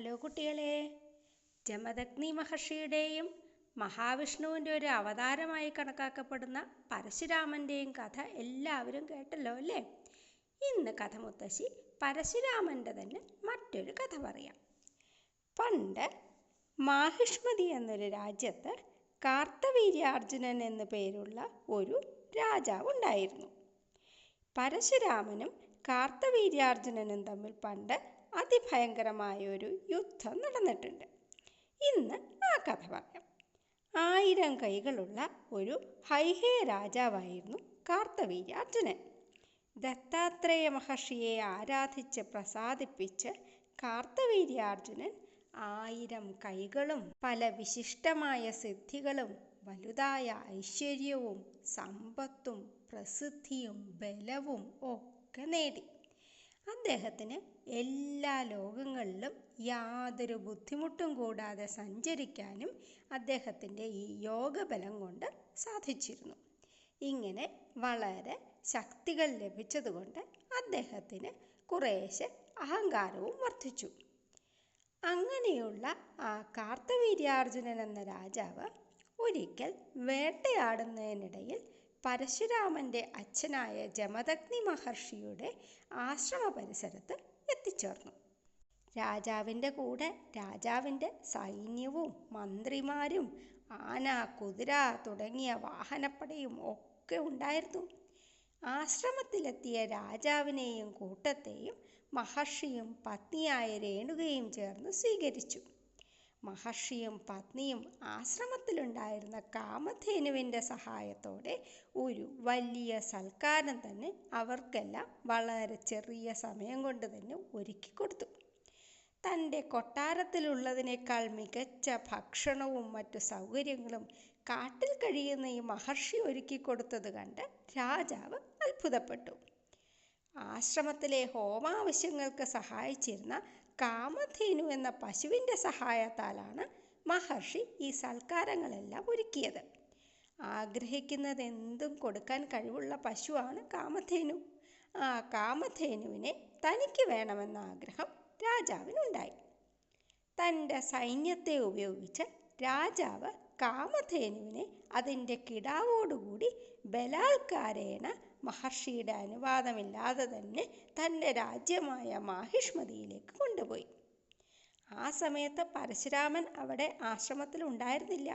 Hello കുട്ടികളെ. ജമദഗ്നി മഹർഷിയുടെയും മഹാവിഷ്ണുവിന്റെ ഒരു അവതാരമായി കണക്കാക്കപ്പെടുന്ന പരശുരാമന്റെയും കഥ എല്ലാവരും കേട്ടല്ലോ അല്ലേ? ഇന്ന് കഥ മുത്തശ്ശി പരശുരാമന്റെ തന്നെ മറ്റൊരു കഥ പറയാം. പണ്ട് മാഹിഷ്മതി എന്നൊരു രാജ്യത്ത് കാർത്തവീര്യാർജുനൻ എന്നു പേരുള്ള ഒരു രാജാവ് ഉണ്ടായിരുന്നു. പരശുരാമനും കാർത്തവീര്യാർജുനനും തമ്മിൽ പണ്ട് അതിഭയങ്കരമായ ഒരു യുദ്ധം നടന്നിട്ടുണ്ട്. ഇന്ന് ആ കഥ പറയാം. ആയിരം കൈകളുള്ള ഒരു ഹൈഹേ രാജാവായിരുന്നു കാർത്തവീര്യ അർജുനൻ. ദത്താത്രേയ മഹർഷിയെ ആരാധിച്ച് പ്രസാദിപ്പിച്ച് കാർത്തവീര്യാർജുനൻ ആയിരം കൈകളും പല വിശിഷ്ടമായ സിദ്ധികളും വലുതായ ഐശ്വര്യവും സമ്പത്തും പ്രസിദ്ധിയും ബലവും ഒക്കെ നേടി. അദ്ദേഹത്തിന് എല്ലാ ലോകങ്ങളിലും യാതൊരു ബുദ്ധിമുട്ടും കൂടാതെ സഞ്ചരിക്കാനും അദ്ദേഹത്തിന്റെ ഈ യോഗബലം കൊണ്ട് സാധിച്ചിരുന്നു. ഇങ്ങനെ വളരെ ശക്തികൾ ലഭിച്ചതുകൊണ്ട് അദ്ദേഹത്തിന് കുറേശ്ശെ അഹങ്കാരവും വർദ്ധിച്ചു. അങ്ങനെയുള്ള ആ കാർത്തവീര്യാർജുനൻ എന്ന രാജാവ് ഒരിക്കൽ വേട്ടയാടുന്നതിനിടയിൽ പരശുരാമന്റെ അച്ഛനായ ജമദഗ്നി മഹർഷിയുടെ ആശ്രമ പരിസരത്ത് എത്തിച്ചേർന്നു. രാജാവിന്റെ കൂടെ രാജാവിന്റെ സൈന്യവും മന്ത്രിമാരും ആന കുതിര തുടങ്ങിയ വാഹനപ്പടയും ഒക്കെ ഉണ്ടായിരുന്നു. ആശ്രമത്തിലെത്തിയ രാജാവിനെയും കൂട്ടത്തെയും മഹർഷിയും പത്നിയായ രേണുകയും ചേർന്ന് സ്വീകരിച്ചു. മഹർഷിയും പത്നിയും ആശ്രമത്തിലുണ്ടായിരുന്ന കാമധേനുവിന്റെ സഹായത്തോടെ ഒരു വലിയ സൽക്കാരം തന്നെ അവർക്കെല്ലാം വളരെ ചെറിയ സമയം കൊണ്ട് തന്നെ ഒരുക്കി കൊടുത്തു. തന്റെ കൊട്ടാരത്തിലുള്ളതിനേക്കാൾ മികച്ച ഭക്ഷണവും മറ്റു സൗകര്യങ്ങളും കാട്ടിൽ കഴിയുന്ന ഈ മഹർഷി ഒരുക്കി കൊടുത്തത് കണ്ട് രാജാവ് അത്ഭുതപ്പെട്ടു. ആശ്രമത്തിലെ ഹോമാവശ്യങ്ങൾക്ക് സഹായിച്ചിരുന്ന കാമധേനു എന്ന പശുവിന്റെ സഹായത്താലാണ് മഹർഷി ഈ സൽക്കാരങ്ങളെല്ലാം ഒരുക്കിയത്. ആഗ്രഹിക്കുന്നത് എന്തും കൊടുക്കാൻ കഴിവുള്ള പശുവാണ് കാമധേനു. ആ കാമധേനുവിനെ തനിക്ക് വേണമെന്ന ആഗ്രഹം രാജാവിനുണ്ടായി. തന്റെ സൈന്യത്തെ ഉപയോഗിച്ച് രാജാവ് കാമധേനുവിനെ അതിന്റെ കിടാവോടുകൂടി ബലാത്കാരേണ മഹർഷിയുടെ അനുവാദമില്ലാതെ തന്നെ തന്റെ രാജ്യമായ മാഹിഷ്മതിയിലേക്ക് കൊണ്ടുപോയി. ആ സമയത്ത് പരശുരാമൻ അവിടെ ആശ്രമത്തിൽ ഉണ്ടായിരുന്നില്ല.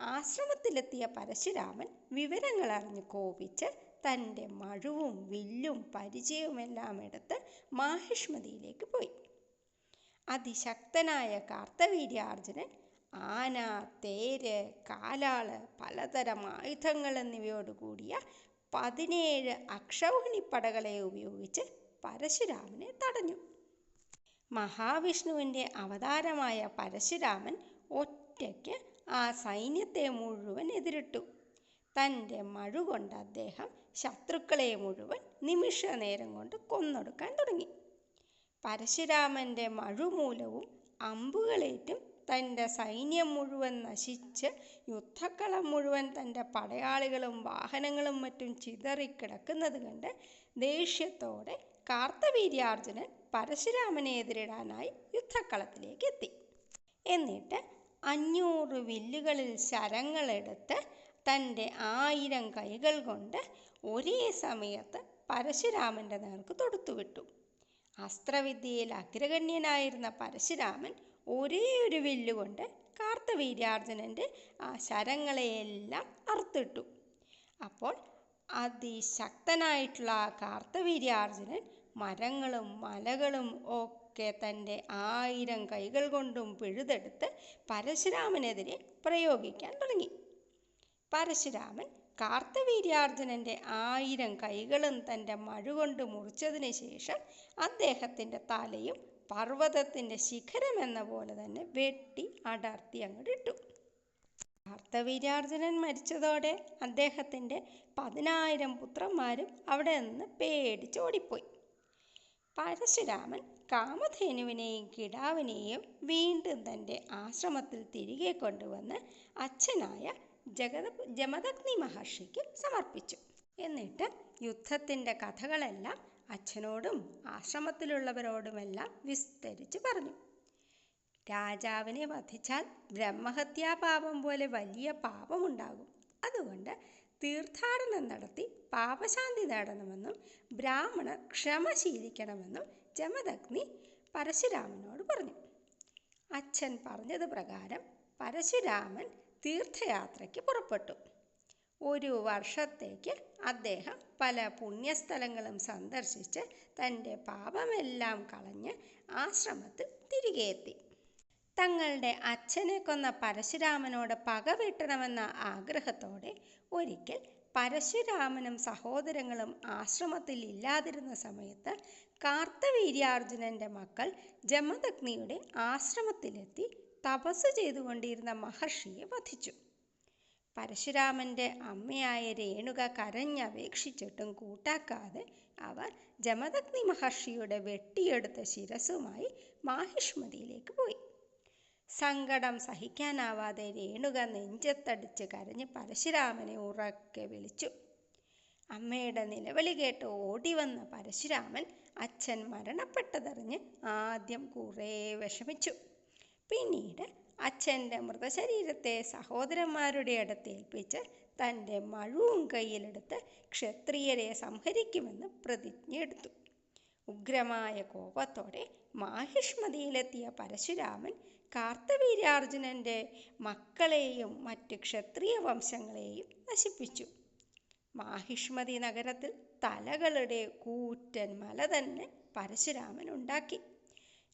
ആശ്രമത്തിലെത്തിയ പരശുരാമൻ വിവരങ്ങൾ അറിഞ്ഞ് കോപിച്ച് തന്റെ മഴുവും വില്ലും പരിചയവുമെല്ലാം എടുത്ത് മാഹിഷ്മതിയിലേക്ക് പോയി. അതിശക്തനായ കാർത്തവീര്യാർജുനൻ ആന തേര് കാലാൾ പലതരം ആയുധങ്ങൾ എന്നിവയോടുകൂടിയ പതിനേഴ് അക്ഷൗഹിണിപ്പടകളെ ഉപയോഗിച്ച് പരശുരാമനെ തടഞ്ഞു. മഹാവിഷ്ണുവിന്റെ അവതാരമായ പരശുരാമൻ ഒറ്റയ്ക്ക് ആ സൈന്യത്തെ മുഴുവൻ എതിരിട്ടു. തന്റെ മഴുകൊണ്ട് അദ്ദേഹം ശത്രുക്കളെ മുഴുവൻ നിമിഷ നേരം കൊണ്ട് കൊന്നൊടുക്കാൻ തുടങ്ങി. പരശുരാമന്റെ മഴുമൂലവും അമ്പുകളേറ്റും തന്റെ സൈന്യം മുഴുവൻ നശിച്ച് യുദ്ധക്കളം മുഴുവൻ തന്റെ പടയാളികളും വാഹനങ്ങളും മറ്റും ചിതറിക്കിടക്കുന്നത് കണ്ട് ദേഷ്യത്തോടെ കാർത്തവീര്യാർജുനൻ പരശുരാമനെ എതിരിടാനായി യുദ്ധക്കളത്തിലേക്ക് എത്തി. എന്നിട്ട് അഞ്ഞൂറ് വില്ലുകളിൽ ശരങ്ങളെടുത്ത് തന്റെ ആയിരം കൈകൾ കൊണ്ട് ഒരേ സമയത്ത് പരശുരാമന്റെ നേർക്ക് തൊടുത്തുവിട്ടു. അസ്ത്രവിദ്യയിൽ അഗ്രഗണ്യനായിരുന്ന പരശുരാമൻ ഒരേ ഒരു വില്ലുകൊണ്ട് കാർത്തവീര്യാർജുനന്റെ ആ ശരങ്ങളെയെല്ലാം അറുത്തിട്ടു. അപ്പോൾ അതിശക്തനായിട്ടുള്ള ആ കാർത്തവീര്യാർജുനൻ മരങ്ങളും മലകളും ഒക്കെ തന്റെ ആയിരം കൈകൾ കൊണ്ടും പിഴുതെടുത്ത് പരശുരാമനെതിരെ പ്രയോഗിക്കാൻ തുടങ്ങി. പരശുരാമൻ കാർത്തവീര്യാർജുനന്റെ ആയിരം കൈകളും തന്റെ മഴുകൊണ്ട് മുറിച്ചതിന് ശേഷം അദ്ദേഹത്തിന്റെ തലയും പർവതത്തിന്റെ ശിഖരം എന്ന പോലെ തന്നെ വെട്ടി അടർത്തി അങ്ങോട്ടിട്ടു കാർത്തവീര്യാർജുനൻ മരിച്ചതോടെ അദ്ദേഹത്തിന്റെ പതിനായിരം പുത്രന്മാരും അവിടെ നിന്ന് പേടിച്ചോടിപ്പോയി പരശുരാമൻ കാമധേനുവിനെയും കിടാവിനെയും വീണ്ടും തന്റെ ആശ്രമത്തിൽ തിരികെ കൊണ്ടുവന്ന് അച്ഛനായ ജഗത ജമദഗ്നി മഹർഷിക്ക് സമർപ്പിച്ചു. എന്നിട്ട് യുദ്ധത്തിന്റെ കഥകളെല്ലാം അച്ഛനോടും ആശ്രമത്തിലുള്ളവരോടുമെല്ലാം വിസ്തരിച്ച് പറഞ്ഞു. രാജാവിനെ വധിച്ചാൽ ബ്രഹ്മഹത്യാപാപം പോലെ വലിയ പാപമുണ്ടാകും. അതുകൊണ്ട് തീർത്ഥാടനം നടത്തി പാപശാന്തി നേടണമെന്നും ബ്രാഹ്മണർ ക്ഷമ ശീലിക്കണമെന്നും ജമദഗ്നി പരശുരാമനോട് പറഞ്ഞു. അച്ഛൻ പറഞ്ഞത് പ്രകാരം പരശുരാമൻ തീർത്ഥയാത്രയ്ക്ക് പുറപ്പെട്ടു. ഒരു വർഷത്തേക്ക് അദ്ദേഹം പല പുണ്യസ്ഥലങ്ങളും സന്ദർശിച്ച് തന്റെ പാപമെല്ലാം കളഞ്ഞ് ആശ്രമത്തിൽ തിരികെ എത്തി. തങ്ങളുടെ അച്ഛനെ കൊന്ന പരശുരാമനോട് പകവീട്ടണമെന്ന ആഗ്രഹത്തോടെ ഒരിക്കൽ പരശുരാമനും സഹോദരങ്ങളും ആശ്രമത്തിൽ ഇല്ലാതിരുന്ന സമയത്ത് കാർത്തവീര്യാർജുനന്റെ മക്കൾ ജമദഗ്നിയുടെ ആശ്രമത്തിലെത്തി തപസ് ചെയ്തുകൊണ്ടിരുന്ന മഹർഷിയെ വധിച്ചു. പരശുരാമന്റെ അമ്മയായ രേണുക കരഞ്ഞപേക്ഷിച്ചിട്ടും കൂട്ടാക്കാതെ അവർ ജമദഗ്നി മഹർഷിയുടെ വെട്ടിയെടുത്ത ശിരസുമായി മാഹിഷ്മതിയിലേക്ക് പോയി. സങ്കടം സഹിക്കാനാവാതെ രേണുക നെഞ്ചത്തടിച്ച് കരഞ്ഞ് പരശുരാമനെ ഉറക്കെ വിളിച്ചു. അമ്മയുടെ നിലവിളി കേട്ട് ഓടി വന്ന പരശുരാമൻ അച്ഛൻ മരണപ്പെട്ടതറിഞ്ഞ് ആദ്യം കുറേ വിഷമിച്ചു. പിന്നീട് അച്ഛന്റെ മൃതശരീരത്തെ സഹോദരന്മാരുടെ അടുത്ത് ഏൽപ്പിച്ച് തന്റെ മഴുവും കയ്യിലെടുത്ത് ക്ഷത്രിയരെ സംഹരിക്കുമെന്ന് പ്രതിജ്ഞയെടുത്തു ഉഗ്രമായ കോപത്തോടെ മാഹിഷ്മതിയിലെത്തിയ പരശുരാമൻ കാർത്തവീര്യാർജുനന്റെ മക്കളെയും മറ്റ് ക്ഷത്രിയ വംശങ്ങളെയും നശിപ്പിച്ചു. മാഹിഷ്മതി നഗരത്തിൽ തലകളുടെ കൂറ്റൻ മല തന്നെ പരശുരാമൻ ഉണ്ടാക്കി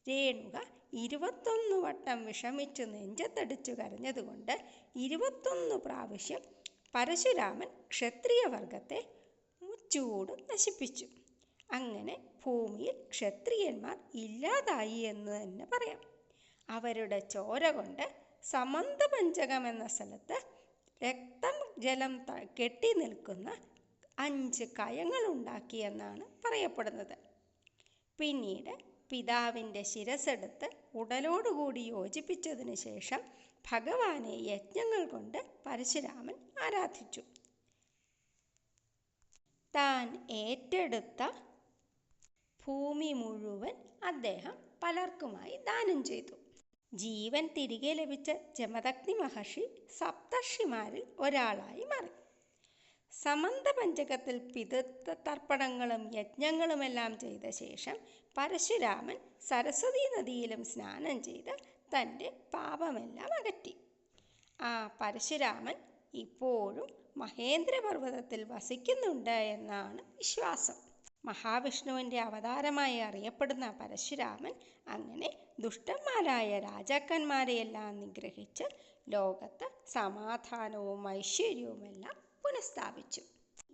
രേണുക ഇരുപത്തൊന്ന് വട്ടം വിഷമിച്ചു നെഞ്ചത്തടിച്ചു കരഞ്ഞതുകൊണ്ട് ഇരുപത്തൊന്ന് പ്രാവശ്യം പരശുരാമൻ ക്ഷത്രിയവർഗത്തെ മുച്ചൂട് നശിപ്പിച്ചു. അങ്ങനെ ഭൂമിയിൽ ക്ഷത്രിയന്മാർ ഇല്ലാതായി എന്ന് തന്നെ പറയാം. അവരുടെ ചോര കൊണ്ട് സമന്തപഞ്ചകം എന്ന സ്ഥലത്ത് രക്തം ജലം കെട്ടി നിൽക്കുന്ന അഞ്ച് കയങ്ങളുണ്ടാക്കിയെന്നാണ് പറയപ്പെടുന്നത്. പിന്നീട് പിതാവിന്റെ ശിരസെടുത്ത് ഉടലോടുകൂടി യോജിപ്പിച്ചതിന് ശേഷം ഭഗവാനെ യജ്ഞങ്ങൾ കൊണ്ട് പരശുരാമൻ ആരാധിച്ചു. താൻ ഏറ്റെടുത്ത ഭൂമി മുഴുവൻ അദ്ദേഹം പലർക്കുമായി ദാനം ചെയ്തു. ജീവൻ തിരികെ ലഭിച്ച ജമദഗ്നി മഹർഷി സപ്തർഷിമാരിൽ ഒരാളായി മാറി. സമന്ത പഞ്ചകത്തിൽ പിതൃത്വ തർപ്പണങ്ങളും യജ്ഞങ്ങളുമെല്ലാം ചെയ്ത ശേഷം പരശുരാമൻ സരസ്വതി നദിയിലും സ്നാനം ചെയ്ത് തന്റെ പാപമെല്ലാം അകറ്റി. ആ പരശുരാമൻ ഇപ്പോഴും മഹേന്ദ്രപർവതത്തിൽ വസിക്കുന്നുണ്ട് എന്നാണ് വിശ്വാസം. മഹാവിഷ്ണുവിന്റെ അവതാരമായി അറിയപ്പെടുന്ന പരശുരാമൻ അങ്ങനെ ദുഷ്ടന്മാരായ രാജാക്കന്മാരെയെല്ലാം നിഗ്രഹിച്ച് ലോകത്ത് സമാധാനവും ഐശ്വര്യവുമെല്ലാം പുനഃസ്ഥാപിച്ചു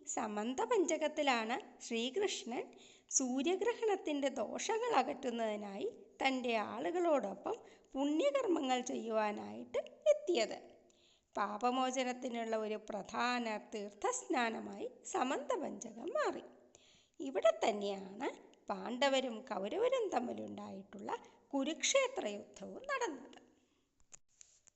സമന്ത പഞ്ചകത്തിലാണ് ശ്രീകൃഷ്ണൻ സൂര്യഗ്രഹണത്തിന്റെ ദോഷങ്ങൾ അകറ്റുന്നതിനായി തന്റെ ആളുകളോടൊപ്പം പുണ്യകർമ്മങ്ങൾ ചെയ്യുവാനായിട്ട് എത്തിയത്. പാപമോചനത്തിനുള്ള ഒരു പ്രധാന തീർത്ഥസ്നാനമായി സമന്ത പഞ്ചകം മാറി. ഇവിടെ തന്നെയാണ് പാണ്ഡവരും കൗരവരും തമ്മിലുണ്ടായിട്ടുള്ള കുരുക്ഷേത്ര യുദ്ധവും നടന്നത്.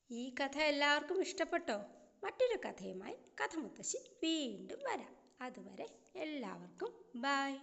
ഈ കഥ എല്ലാവർക്കും ഇഷ്ടപ്പെട്ടോ? മറ്റൊരു കഥയുമായി കഥ മുത്തശ്ശി വീണ്ടും വരാം. അതുവരെ എല്ലാവർക്കും ബായ്